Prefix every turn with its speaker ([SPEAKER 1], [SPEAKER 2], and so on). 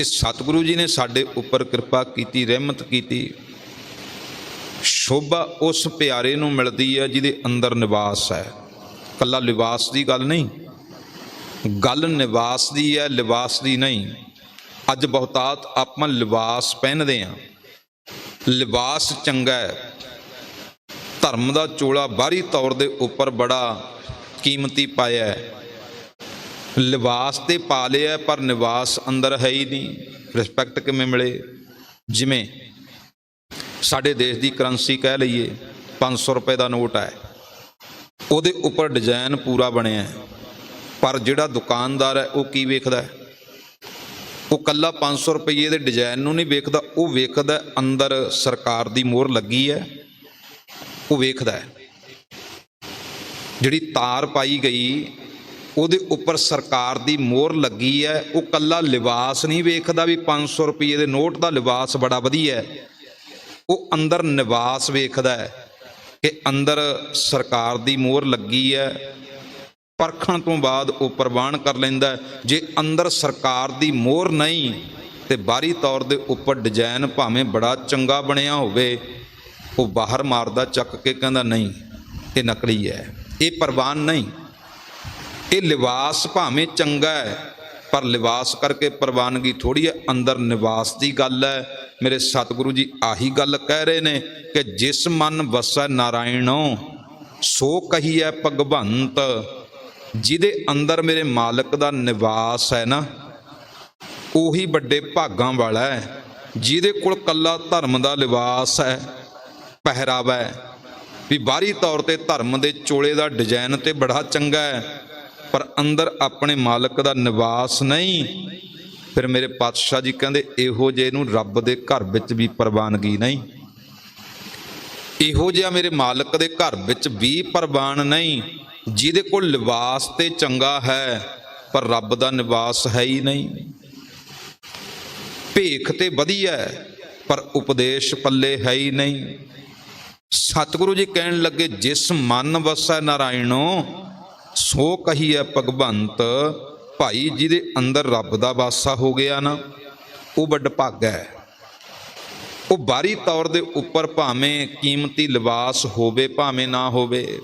[SPEAKER 1] ਇਹ ਸਤਿਗੁਰੂ ਜੀ ਨੇ ਸਾਡੇ ਉੱਪਰ ਕਿਰਪਾ ਕੀਤੀ, ਰਹਿਮਤ ਕੀਤੀ। ਸ਼ੋਭਾ ਉਸ ਪਿਆਰੇ ਨੂੰ ਮਿਲਦੀ ਹੈ ਜਿਹਦੇ ਅੰਦਰ ਨਿਵਾਸ ਹੈ। ਕੱਲਾ ਲਿਬਾਸ ਦੀ ਗੱਲ ਨਹੀਂ। ਗੱਲ ਨਿਵਾਸ ਦੀ ਹੈ ਲਿਬਾਸ ਦੀ ਨਹੀਂ। ਅੱਜ ਬਹੁਤਾਤ ਆਪਾਂ ਲਿਬਾਸ ਪਹਿਨਦੇ ਆ ਲਿਬਾਸ ਚੰਗਾ ਹੈ। ਧਰਮ ਦਾ ਚੋਲਾ ਬਾਹਰੀ ਤੌਰ ਦੇ ਉੱਪਰ ਬੜਾ ਕੀਮਤੀ ਪਾਇਆ ਹੈ। ਲਿਬਾਸ ਤੇ ਪਾ ਲਿਆ, ਪਰ ਨਿਵਾਸ ਅੰਦਰ ਹੈ ਹੀ ਨਹੀਂ। ਰਿਸਪੈਕਟ ਕਿਵੇਂ ਮਿਲੇ? ਜਿਵੇਂ ਸਾਡੇ ਦੇਸ਼ ਦੀ ਕਰੰਸੀ ਕਹਿ ਲਈਏ 500 ਰੁਪਏ ਦਾ ਨੋਟ ਹੈ ਉਹਦੇ ਉੱਪਰ ਡਿਜ਼ਾਈਨ ਪੂਰਾ ਬਣਿਆ। ਹੈ ਪਰ ਜਿਹੜਾ ਦੁਕਾਨਦਾਰ ਹੈ, ਉਹ ਕੀ ਵੇਖਦਾ ਹੈ? ਉਹ ਕੱਲਾ 500 ਰੁਪਏ ਦੇ ਡਿਜ਼ਾਈਨ ਨੂੰ ਨਹੀਂ ਵੇਖਦਾ, ਉਹ ਵੇਖਦਾ ਅੰਦਰ ਸਰਕਾਰ ਦੀ ਮੋਹਰ ਲੱਗੀ ਹੈ। ਉਹ ਵੇਖਦਾ ਹੈ। ਜਿਹੜੀ ਤਾਰ ਪਾਈ ਗਈ ਉਹਦੇ ਉੱਪਰ ਸਰਕਾਰ ਦੀ ਮੋਹਰ ਲੱਗੀ ਹੈ। ਉਹ ਕੱਲਾ ਲਿਬਾਸ ਨਹੀਂ ਵੇਖਦਾ ਵੀ 500 ਰੁਪਏ ਦੇ ਨੋਟ ਦਾ ਲਿਬਾਸ ਬੜਾ ਵਧੀਆ ਹੈ। ਉਹ ਅੰਦਰ ਨਿਵਾਸ ਵੇਖਦਾ ਹੈ ਕਿ ਅੰਦਰ ਸਰਕਾਰ ਦੀ ਮੋਹਰ ਲੱਗੀ ਹੈ। ਪਰਖਣ ਤੋਂ ਬਾਅਦ ਉਹ ਪ੍ਰਵਾਨ ਕਰ ਲੈਂਦਾ ਜੇ ਅੰਦਰ ਸਰਕਾਰ ਦੀ ਮੋਹਰ ਨਹੀਂ, ਤੇ ਬਾਹਰੀ ਤੌਰ ਦੇ ਉੱਪਰ ਡਿਜ਼ਾਈਨ ਭਾਵੇਂ ਬੜਾ ਚੰਗਾ ਬਣਿਆ ਹੋਵੇ, ਉਹ ਬਾਹਰ ਮਾਰਦਾ ਚੱਕ ਕੇ ਕਹਿੰਦਾ, ਨਹੀਂ, ਇਹ ਨਕਲੀ ਹੈ। ਇਹ ਪ੍ਰਵਾਨ ਨਹੀਂ। ਇਹ ਲਿਬਾਸ ਭਾਵੇਂ ਚੰਗਾ ਹੈ, ਪਰ ਲਿਬਾਸ ਕਰਕੇ ਪ੍ਰਵਾਨਗੀ ਥੋੜੀ ਹੈ, ਅੰਦਰ ਨਿਵਾਸ ਦੀ ਗੱਲ ਹੈ। ਮੇਰੇ ਸਤਿਗੁਰੂ ਜੀ ਆਹੀ ਗੱਲ ਕਹਿ ਰਹੇ ਨੇ ਕਿ ਜਿਸ ਮਨ ਵਸੈ ਨਾਰਾਇਣੋ, ਸੋ ਕਹੀਐ ਭਗਵੰਤ, ਜਿਹਦੇ ਅੰਦਰ ਮੇਰੇ ਮਾਲਕ ਦਾ ਨਿਵਾਸ ਹੈ ਨਾ, ਉਹੀ ਵੱਡੇ ਭਾਗਾਂ ਵਾਲਾ ਹੈ, ਜਿਹਦੇ ਕੋਲ ਕੱਲਾ ਧਰਮ ਦਾ ਲਿਬਾਸ ਹੈ, ਪਹਿਰਾਵਾ ਹੈ। ਵੀ ਬਾਹਰੀ ਤੌਰ ਤੇ ਧਰਮ ਦੇ ਚੋਲੇ ਦਾ ਡਿਜ਼ਾਈਨ ਤੇ ਬੜਾ ਚੰਗਾ ਹੈ ਪਰ ਅੰਦਰ ਆਪਣੇ ਮਾਲਕ ਦਾ ਨਿਵਾਸ ਨਹੀਂ। ਫਿਰ ਮੇਰੇ ਪਾਤਸ਼ਾਹ ਜੀ ਕਹਿੰਦੇ, ਇਹੋ ਜਿਹੇ ਨੂੰ ਰੱਬ ਦੇ ਘਰ ਵਿੱਚ ਵੀ ਪ੍ਰਵਾਨਗੀ ਨਹੀਂ। ਇਹੋ ਜਿਹਾ ਮੇਰੇ ਮਾਲਕ ਦੇ ਘਰ ਵਿੱਚ ਵੀ ਪ੍ਰਵਾਨ ਨਹੀਂ। ਜਿਹਦੇ ਕੋਲ ਲਿਬਾਸ ਤੇ ਚੰਗਾ ਹੈ, ਪਰ ਰੱਬ ਦਾ ਨਿਵਾਸ ਹੈ ਹੀ ਨਹੀਂ। ਭੇਖ ਤੇ ਵਧੀਆ ਪਰ ਉਪਦੇਸ਼ ਪੱਲੇ ਹੈ ਹੀ ਨਹੀਂ। ਸਤਿਗੁਰੂ ਜੀ ਕਹਿਣ ਲੱਗੇ, ਜਿਸ ਮਨ ਵਸੈ ਨਾਰਾਇਣੋ ਸੋ ਕਹੀਐ ਭਗਵੰਤ, ਭਾਈ ਜਿਹਦੇ ਅੰਦਰ ਰੱਬ ਦਾ ਵਾਸਾ ਹੋ ਗਿਆ ਨਾ, ਉਹ ਵੱਡ ਭਾਗਾ। ਹੈ ਉਹ ਬਾਹਰੀ ਤੌਰ ਦੇ ਉੱਪਰ ਭਾਵੇਂ ਕੀਮਤੀ ਲਿਬਾਸ ਹੋਵੇ, ਭਾਵੇਂ ਨਾ ਹੋਵੇ